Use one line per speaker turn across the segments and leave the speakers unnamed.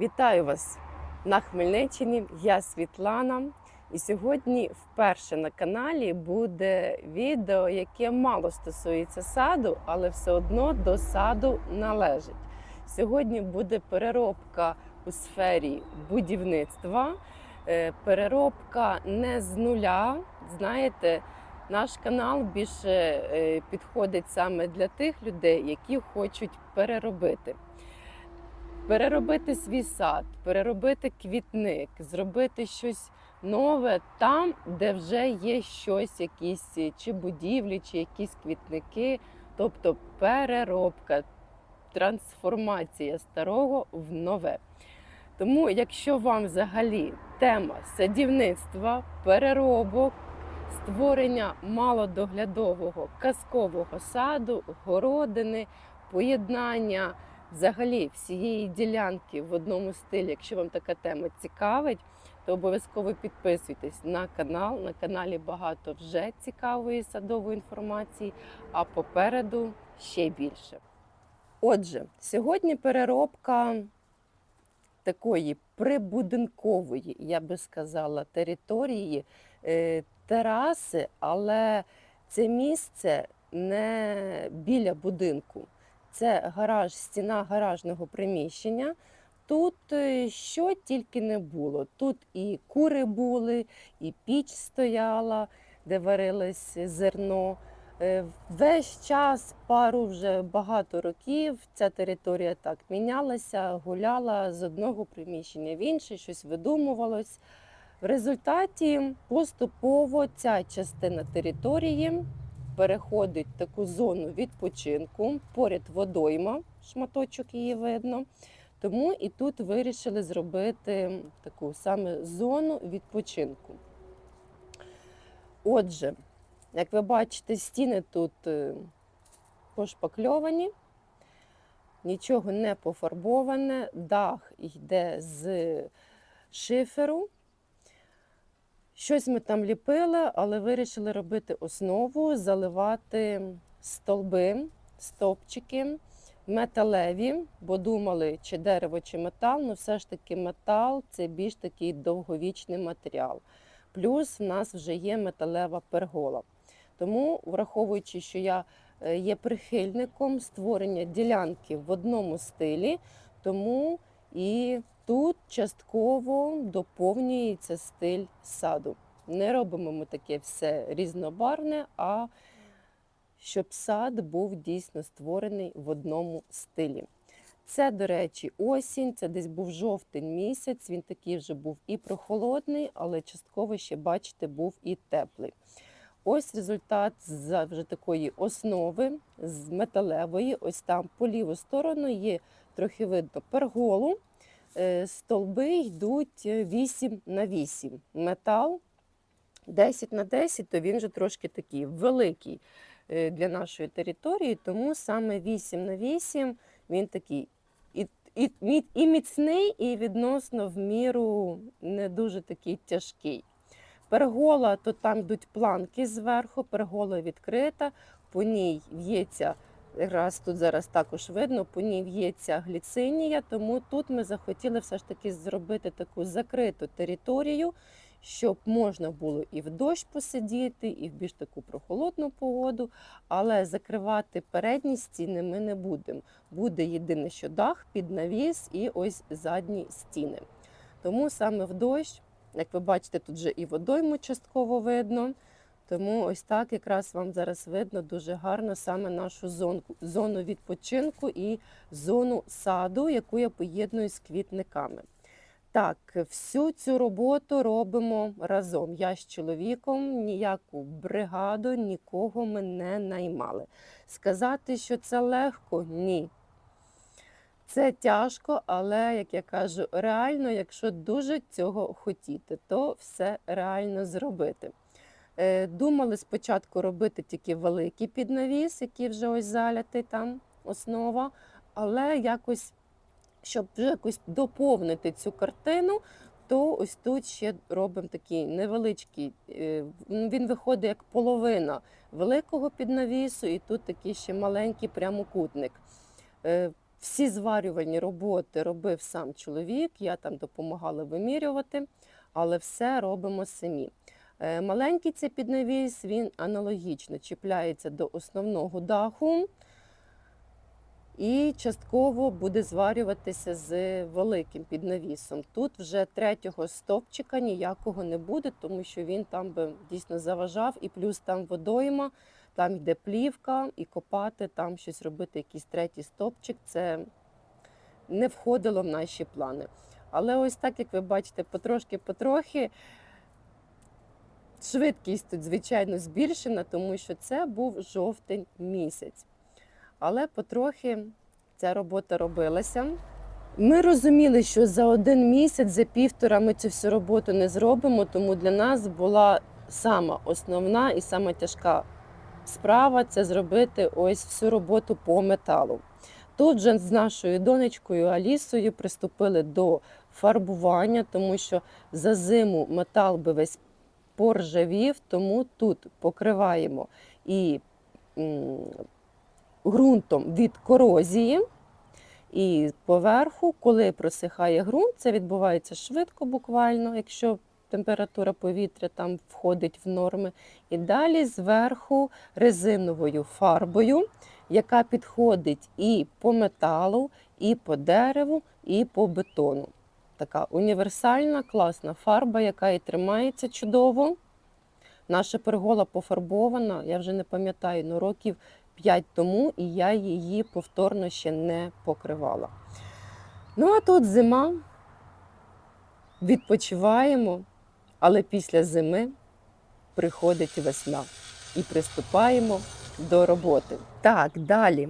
Вітаю вас на Хмельниччині. Я Світлана. І сьогодні вперше на каналі буде відео, яке мало стосується саду, але все одно до саду належить. Сьогодні буде переробка у сфері будівництва, Е, переробка не з нуля. Знаєте, наш канал більше е, підходить саме для тих людей, які хочуть переробити переробити свій сад, переробити квітник, зробити щось нове там, де вже є щось, якісь чи будівлі, чи якісь квітники, тобто переробка, трансформація старого в нове. Тому, якщо вам взагалі тема садівництва, переробок, створення малодоглядового казкового саду, городини, поєднання взагалі всієї ділянки в одному стилі, якщо вам така тема цікавить, то обов'язково підписуйтесь на канал. На каналі багато вже цікавої садової інформації, а попереду ще більше. Отже, сьогодні переробка такої прибудинкової, я би сказала, території е, тераси, але це місце не біля будинку. Це гараж, стіна гаражного приміщення. Тут е, що тільки не було. Тут і кури були, і піч стояла, де варилось зерно. Е, Весь час, пару вже багато років, ця територія так мінялася, гуляла з одного приміщення в інше, щось видумувалось. В результаті поступово ця частина території переходить в таку зону відпочинку, поряд водойма, шматочок її видно. Тому і тут вирішили зробити таку саме зону відпочинку. Отже, як ви бачите, стіни тут е, пошпакльовані, нічого не пофарбоване, дах йде з шиферу. Щось ми там ліпили, але вирішили робити основу, заливати столби, стовпчики металеві, бо думали, чи дерево, чи метал. Ну все ж таки метал це більш такий довговічний матеріал. Плюс в нас вже є металева пергола. Тому, враховуючи, що я е, є прихильником створення ділянки в одному стилі, тому і тут частково доповнюється стиль саду. Не робимо ми таке все різнобарне, а щоб сад був дійсно створений в одному стилі. Це, до речі, осінь, це десь був жовтень місяць. Він такий вже був і прохолодний, але частково ще, бачите, був і теплий. Ось результат з вже такої основи, з металевої. Ось там по ліву сторону є трохи видно перголу. Е, Столби йдуть 8 на 8. Метал 10 на 10, то він вже трошки такий великий е, для нашої території, тому саме 8 на 8 він такий і, і, і міцний, і відносно в міру не дуже такий тяжкий. Пергола, то там йдуть планки зверху, пергола відкрита, по ній в'ється, якраз тут зараз також видно, по ній в'ється гліцинія, тому тут ми захотіли все ж таки зробити таку закриту територію, щоб можна було і в дощ посидіти, і в більш таку прохолодну погоду, але закривати передні стіни ми не будемо. Буде єдине, що дах під навіс і ось задні стіни. Тому саме в дощ як ви бачите, тут вже і водойму частково видно. Тому ось так якраз вам зараз видно дуже гарно саме нашу зонку, зону відпочинку і зону саду, яку я поєдную з квітниками. Так, всю цю роботу робимо разом. Я з чоловіком, ніяку бригаду, нікого ми не наймали. Сказати, що це легко, ні. Це тяжко, але, як я кажу, реально, якщо дуже цього хотіти, то все реально зробити. Е, Думали спочатку робити тільки великий піднавіс, який вже ось залятий там основа, але якось, щоб вже якось доповнити цю картину, то ось тут ще робимо такий невеличкий, е, він виходить як половина великого піднавісу, і тут такий ще маленький прямокутник. Е, Всі зварювальні роботи робив сам чоловік, я там допомагала вимірювати, але все робимо самі. Е, Маленький цей піднавіс, він аналогічно чіпляється до основного даху і частково буде зварюватися з великим піднавісом. Тут вже третього стовпчика ніякого не буде, тому що він там би дійсно заважав, і плюс там водойма, там йде плівка, і копати, там щось робити, якийсь третій стовпчик. Це не входило в наші плани. Але ось так, як ви бачите, потрошки-потрохи. Швидкість тут, звичайно, збільшена, тому що це був жовтень місяць. Але потрохи ця робота робилася. Ми розуміли, що за один місяць, за півтора ми цю всю роботу не зробимо, тому для нас була сама основна і сама тяжка справа це зробити ось всю роботу по металу. Тут же з нашою донечкою Алісою приступили до фарбування, тому що за зиму метал би весь поржавів, тому тут покриваємо і ґрунтом від корозії. І поверху, коли просихає ґрунт, це відбувається швидко, буквально, якщо температура повітря там входить в норми. І далі зверху резиновою фарбою, яка підходить і по металу, і по дереву, і по бетону. Така універсальна, класна фарба, яка і тримається чудово. Наша пергола пофарбована, я вже не пам'ятаю, ну років 5 тому, і я її повторно ще не покривала. Ну, а тут зима, відпочиваємо, але після зими приходить весна і приступаємо до роботи. Так, далі.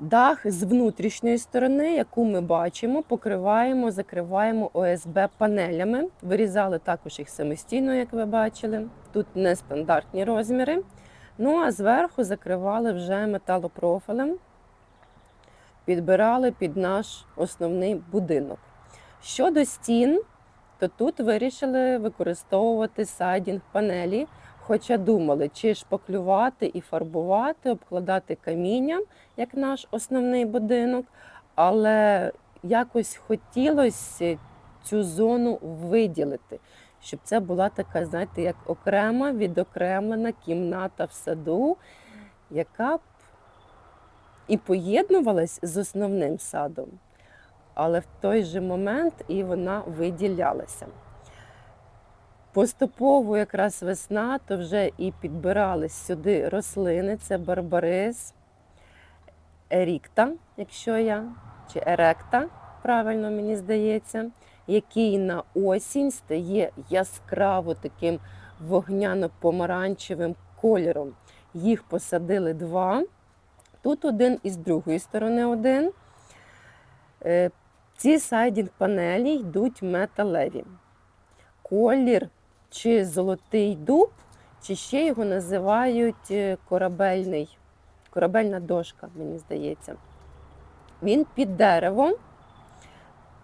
Дах з внутрішньої сторони, яку ми бачимо, покриваємо, закриваємо ОСБ панелями. Вирізали також їх самостійно, як ви бачили. Тут нестандартні розміри. Ну а зверху закривали вже металопрофілем, підбирали під наш основний будинок. Щодо стін, то тут вирішили використовувати сайдінг панелі, хоча думали, чи шпаклювати і фарбувати, обкладати камінням, як наш основний будинок, але якось хотілося цю зону виділити щоб це була така, знаєте, як окрема відокремлена кімната в саду, яка б і поєднувалась з основним садом, але в той же момент і вона виділялася. Поступово якраз весна, то вже і підбирались сюди рослини, це барбарис, ерікта, якщо я, чи еректа, правильно мені здається який на осінь стає яскраво таким вогняно-помаранчевим кольором. Їх посадили два. Тут один і з другої сторони один. Е, ці сайдінг панелі йдуть металеві. Колір чи золотий дуб, чи ще його називають е, корабельний, корабельна дошка, мені здається. Він під деревом.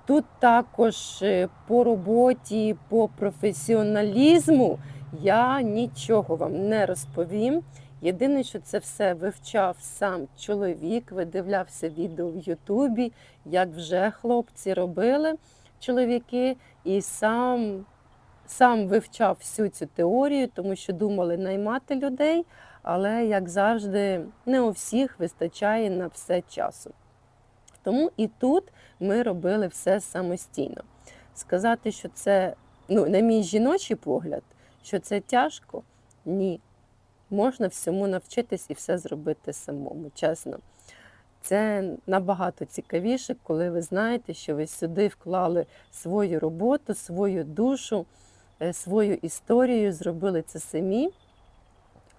Тут також е, по роботі, по професіоналізму я нічого вам не розповім. Єдине, що це все вивчав сам чоловік, видивлявся відео в Ютубі, як вже хлопці робили чоловіки, і сам сам вивчав всю цю теорію, тому що думали наймати людей, але, як завжди, не у всіх вистачає на все часу. Тому і тут ми робили все самостійно. Сказати, що це, ну, на мій жіночий погляд, що це тяжко, ні. Можна всьому навчитись і все зробити самому, чесно. Це набагато цікавіше, коли ви знаєте, що ви сюди вклали свою роботу, свою душу, свою історію, зробили це самі,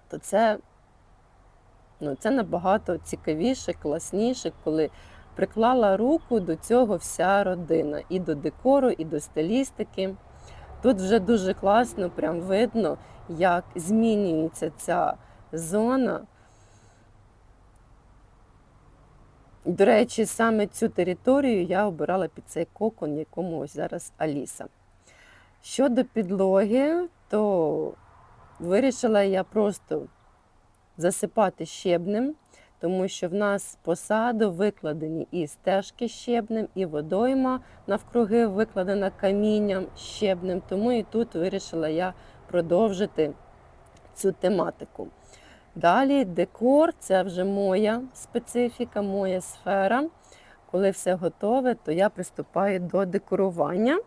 то це, ну, це набагато цікавіше, класніше, коли приклала руку до цього вся родина, і до декору, і до стилістики. Тут вже дуже класно, прям видно, як змінюється ця зона. До речі, саме цю територію я обирала під цей кокон, якому ось зараз Аліса. Щодо підлоги, то вирішила я просто засипати щебнем. тому що в нас посаду викладені і стежки щебнем, і водойма навкруги викладена камінням щебнем. Тому і тут вирішила я продовжити цю тематику. Далі декор це вже моя специфіка, моя сфера. Коли все готове, то я приступаю до декорування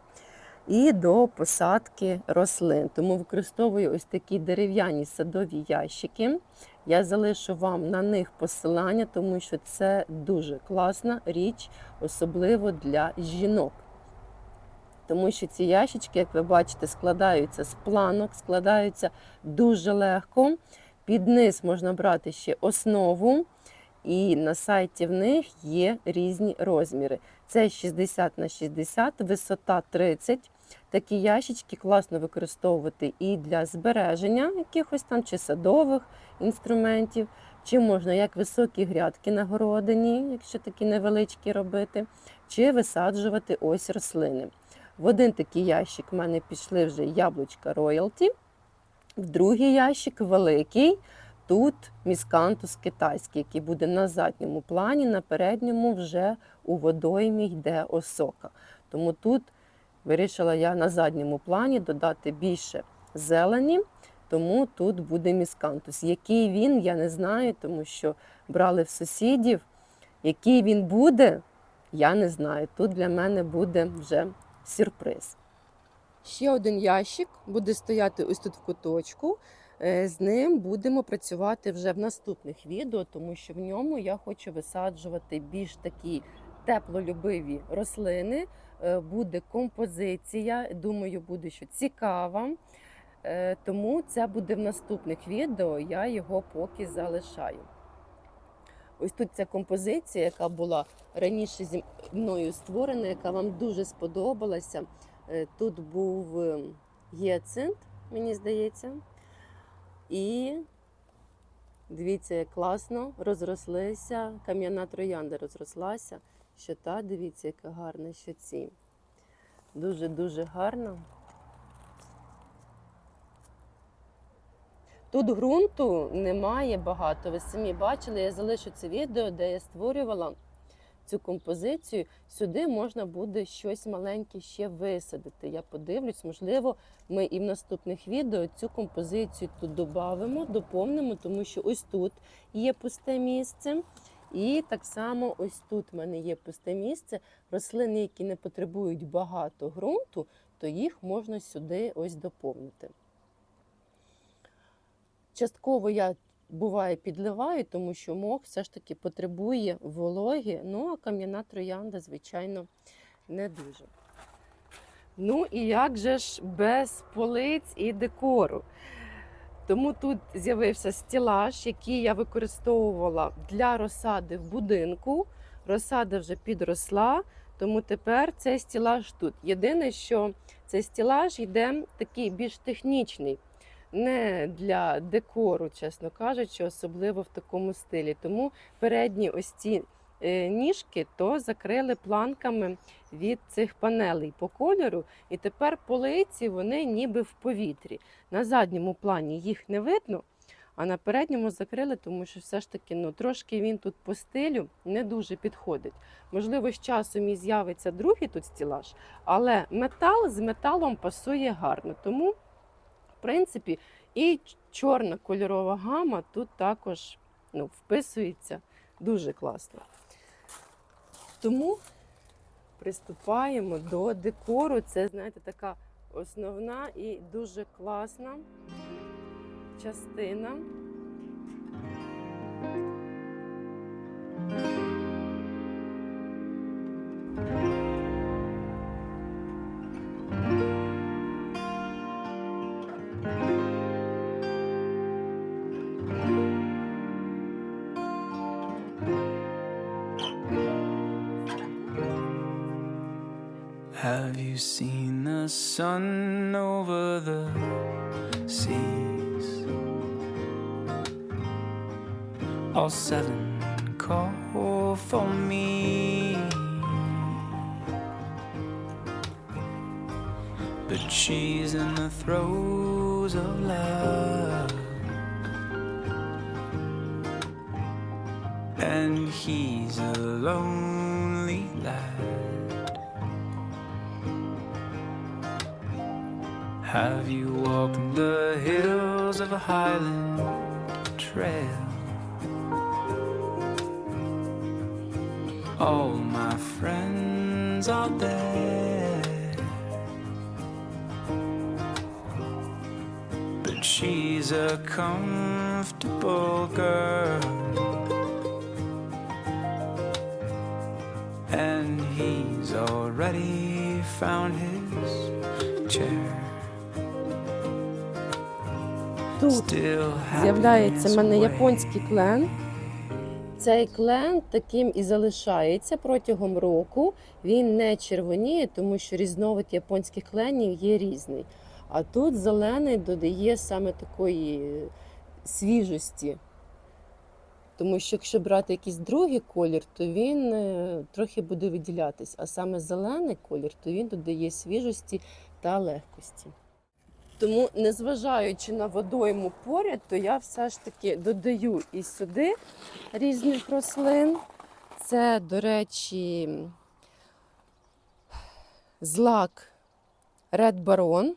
і до посадки рослин. Тому використовую ось такі дерев'яні садові ящики. Я залишу вам на них посилання, тому що це дуже класна річ, особливо для жінок. Тому що ці ящички, як ви бачите, складаються з планок, складаються дуже легко. Під низ можна брати ще основу, і на сайті в них є різні розміри. Це 60 на 60, висота 30. Такі ящички класно використовувати і для збереження якихось там чи садових інструментів, чи можна як високі грядки на городині, якщо такі невеличкі робити, чи висаджувати ось рослини. В один такий ящик в мене пішли вже яблучка роялті, в другий ящик великий. Тут міскантус китайський, який буде на задньому плані, на передньому вже у водоймі йде осока. Тому тут вирішила я на задньому плані додати більше зелені, тому тут буде міскантус. Який він, я не знаю, тому що брали в сусідів. Який він буде, я не знаю. Тут для мене буде вже сюрприз. Ще один ящик буде стояти ось тут в куточку. Е, З ним будемо працювати вже в наступних відео, тому що в ньому я хочу висаджувати більш такі теплолюбиві рослини. Е, Буде композиція, думаю, буде що цікава. Е, Тому це буде в наступних відео. Я його поки залишаю. Ось тут ця композиція, яка була раніше зі мною створена, яка вам дуже сподобалася. Тут був е, гіацинт, мені здається. І дивіться, як класно розрослися, кам'яна троянда розрослася. Що та, дивіться, яка гарна, що ці. Дуже-дуже гарно. Тут ґрунту немає багато. Ви самі бачили, я залишу це відео, де я створювала цю композицію. Сюди можна буде щось маленьке ще висадити. Я подивлюсь, можливо, ми і в наступних відео цю композицію тут додамо, доповнимо, тому що ось тут є пусте місце. І так само ось тут в мене є пусте місце. Рослини, які не потребують багато ґрунту, то їх можна сюди ось доповнити. Частково я буває підливаю, тому що мох все ж таки потребує вологи, ну а кам'яна троянда, звичайно, не дуже. Ну і як же ж без полиць і декору? Тому тут з'явився стілаж, який я використовувала для розсади в будинку. Розсада вже підросла, тому тепер цей стілаж тут. Єдине, що цей стілаж йде такий більш технічний, не для декору, чесно кажучи, особливо в такому стилі. Тому передні ось ці е, ніжки то закрили планками від цих панелей по кольору. І тепер полиці вони ніби в повітрі. На задньому плані їх не видно, а на передньому закрили, тому що все ж таки ну, трошки він тут по стилю не дуже підходить. Можливо, з часом і з'явиться другий тут стілаж, але метал з металом пасує гарно. Тому, принципі, і чорна кольорова гама тут також ну, вписується дуже класно. Тому приступаємо до декору. Це, знаєте, така основна і дуже класна частина.
Have you seen the sun over the seas? All seven call for me. But she's in the throes of love. and he's a lonely lad. Have you walked the hills of a highland trail? All my friends are there. But she's a comfortable girl. And he's already found his chair.
Тут з'являється в мене японський клен. Цей клен таким і залишається протягом року. Він не червоніє, тому що різновид японських кленів є різний. А тут зелений додає саме такої свіжості. Тому що якщо брати якийсь другий колір, то він е, трохи буде виділятись. А саме зелений колір, то він додає свіжості та легкості. Тому, незважаючи на водойму поряд, то я все ж таки додаю і сюди різних рослин. Це, до речі, злак Red Baron,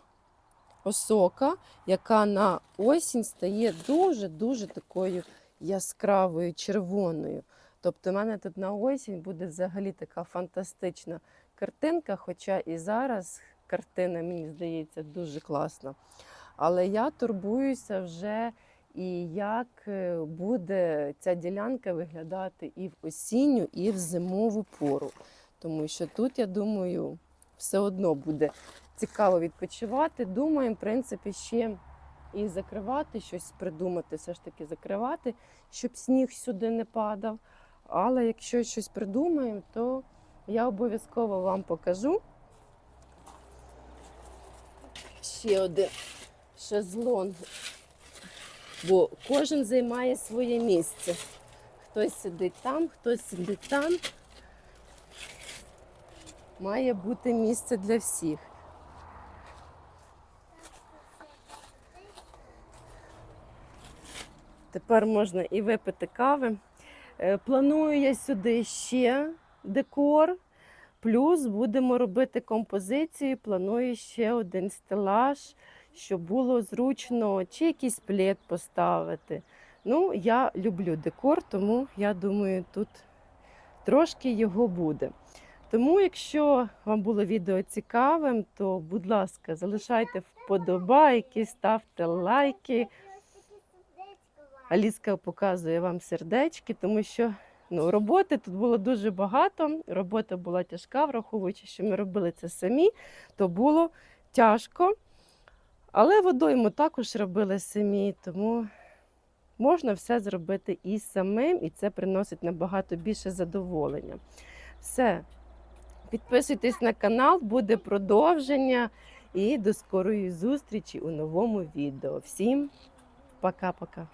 осока, яка на осінь стає дуже-дуже такою яскравою червоною. Тобто, в мене тут на осінь буде взагалі така фантастична картинка, хоча і зараз картина, мені здається, дуже класна. Але я турбуюся вже і як е, буде ця ділянка виглядати і в осінню, і в зимову пору. Тому що тут, я думаю, все одно буде цікаво відпочивати. Думаю, в принципі, ще і закривати щось придумати, все ж таки закривати, щоб сніг сюди не падав. Але якщо щось придумаємо, то я обов'язково вам покажу. Ще один шезлонг. Бо кожен займає своє місце. Хтось сидить там, хтось сидить там. Має бути місце для всіх. Тепер можна і випити кави. Е, Планую я сюди ще декор. Плюс будемо робити композицію. Планую ще один стелаж, щоб було зручно чи якийсь плед поставити. Ну, я люблю декор, тому я думаю, тут трошки його буде. Тому, якщо вам було відео цікавим, то, будь ласка, залишайте вподобайки, ставте лайки. Аліска показує вам сердечки, тому що ну, роботи тут було дуже багато. Робота була тяжка, враховуючи, що ми робили це самі, то було тяжко. Але водойму також робили самі, тому можна все зробити і самим, і це приносить набагато більше задоволення. Все. Підписуйтесь на канал, буде продовження. І до скорої зустрічі у новому відео. Всім пока-пока.